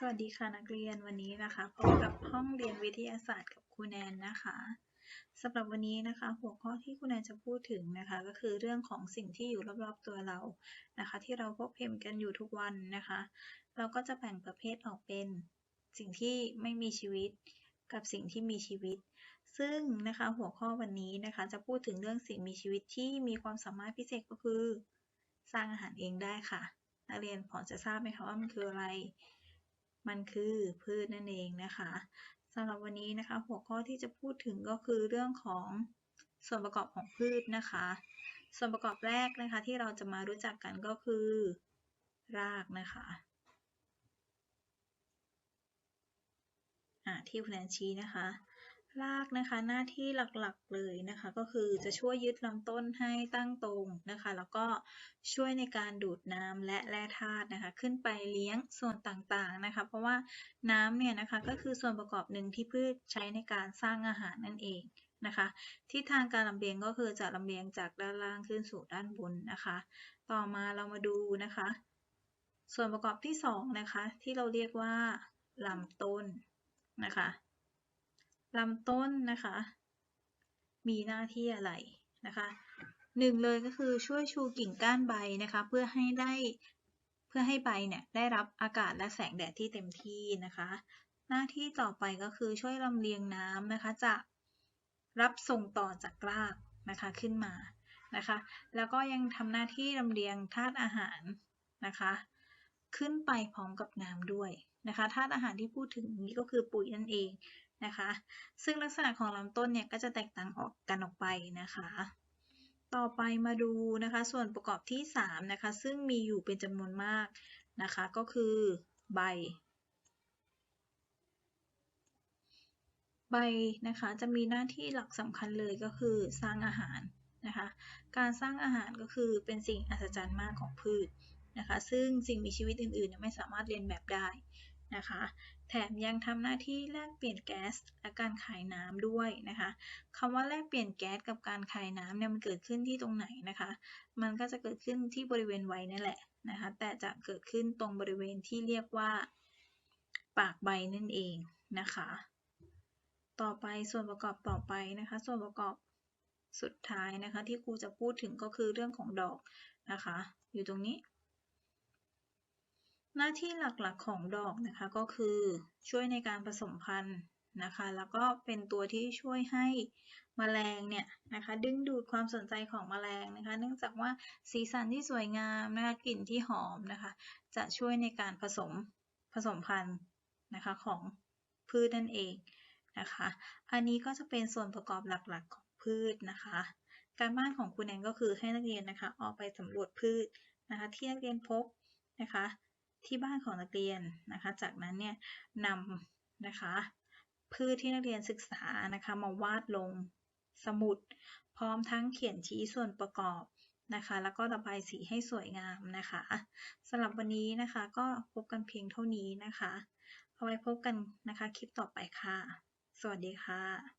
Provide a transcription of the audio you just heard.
สวัสดีค่ะนักเรียนวันนี้นะคะพบกับห้องเรียนวิทยาศาสตร์กับครูแนนนะคะสำหรับวันนี้นะคะ หัวข้อที่ครูแนนจะพูดถึงนะคะ ก็คือเรื่องของสิ่งที่อยู่รอบๆตัวเรานะคะ ที่เราพบเห็นกันอยู่ทุกวันนะคะ เราก็จะแบ่งประเภทออกเป็นสิ่งที่ไม่มีชีวิตกับสิ่งที่มีชีวิต ซึ่งนะคะหัวข้อวันนี้นะคะ จะพูดถึงเรื่องสิ่งมีชีวิตที่มีความสามารถพิเศษก็คือ สร้างอาหารเองได้ค่ะ นักเรียนพอจะทราบไหมคะว่ามันคืออะไร มันคือพืชนั่นเองนะคะสำหรับวันนี้นะคะ หัวข้อที่จะพูดถึงก็คือเรื่องของส่วนประกอบของพืชนะคะ ส่วนประกอบแรกนะคะที่เราจะมารู้จักกันก็คือ รากนะคะที่คุณแอนชี้นะคะ รากนะคะ หน้าที่หลักๆเลยนะคะ ก็คือจะช่วยยึดลำต้นให้ตั้งตรงนะคะ แล้วก็ช่วยในการดูดน้ำและแร่ธาตุนะคะ ขึ้นไปเลี้ยงส่วนต่างๆนะคะ เพราะว่าน้ำเนี่ยนะคะก็คือส่วนประกอบหนึ่งที่พืชใช้ในการสร้างอาหารนั่นเองนะคะทิศทางการลำเลียงก็คือจะลำเลียงจากด้านล่างขึ้นสู่ด้านบนนะคะ ต่อมาเรามาดูนะคะ ส่วนประกอบที่2นะคะที่เราเรียกว่าลำต้นนะคะ ลำต้นนะคะ มีหน้าที่อะไรนะคะหนึ่งเลยก็คือช่วยชูกิ่งก้านใบนะคะเพื่อให้ได้เพื่อให้ใบเนี่ยได้รับอากาศและแสงแดดที่เต็มที่นะคะ หน้าที่ต่อไปก็คือช่วยลำเลียงน้ำนะคะจะรับส่งต่อจากรากนะคะขึ้นมานะคะ แล้วก็ยังทำหน้าที่ลำเลียงธาตุอาหารนะคะ ขึ้นไปพร้อมกับน้ำด้วยนะคะธาตุอาหารที่พูดถึงนี้ก็คือปุ๋ยนั่นเอง นะคะ ซึ่งลักษณะของลำต้นเนี่ยก็จะแตกต่างออกกันออกไปนะคะ ต่อไปมาดูนะคะ ส่วนประกอบที่ 3 นะคะ ซึ่งมีอยู่เป็นจำนวนมากนะคะ ก็คือใบ ใบนะคะจะมีหน้าที่หลักสำคัญเลยก็คือสร้างอาหารนะคะ การสร้างอาหารก็คือเป็นสิ่งอัศจรรย์มากของพืชนะคะ ซึ่งสิ่งมีชีวิตอื่นๆ ไม่สามารถเรียนแบบได้ นะคะ แถมยังทำหน้าที่แลกเปลี่ยนแก๊สและการขายน้ำด้วยนะคะคำว่าแลกเปลี่ยนแก๊สกับการขายน้ำเนี่ยมันเกิดขึ้นที่ตรงไหนนะคะ มันก็จะเกิดขึ้นที่บริเวณไวนั่นแหละนะคะแต่จะเกิดขึ้นตรงบริเวณที่เรียกว่าปากใบนั่นเองนะคะ ต่อไปส่วนประกอบต่อไปนะคะ ส่วนประกอบสุดท้ายนะคะ ที่ครูจะพูดถึงก็คือเรื่องของดอกนะคะ อยู่ตรงนี้ หน้าที่หลักๆของดอกนะคะก็คือช่วยในการผสมพันธุ์นะคะ แล้วก็เป็นตัวที่ช่วยให้มแมลงเนี่ยนะคะดึงดูดความสนใจของมแมลงนะคะ เนื่องจากว่าสีสันที่สวยงามนะคะกลิ่นที่หอมนะคะ จะช่วยในการผสมผสมพันธุ์นะคะของพืชนั่นเองนะคะ อันนี้ก็จะเป็นส่วนประกอบหลักๆของพืชนะคะ การบ้านของคุณแอนก็คือให้นักเรียนนะคะออกไปสำรวจพืชนะคะ ที่นักเรียนพบนะคะ ที่บ้านของนักเรียนนะคะ จากนั้นเนี่ยนำนะคะพืชที่นักเรียนศึกษานะคะมาวาดลงสมุด พร้อมทั้งเขียนชี้ส่วนประกอบนะคะ แล้วก็ระบายสีให้สวยงามนะคะสำหรับวันนี้นะคะก็พบกันเพียงเท่านี้นะคะ เอาไว้พบกันนะคะคลิปต่อไปค่ะ สวัสดีค่ะ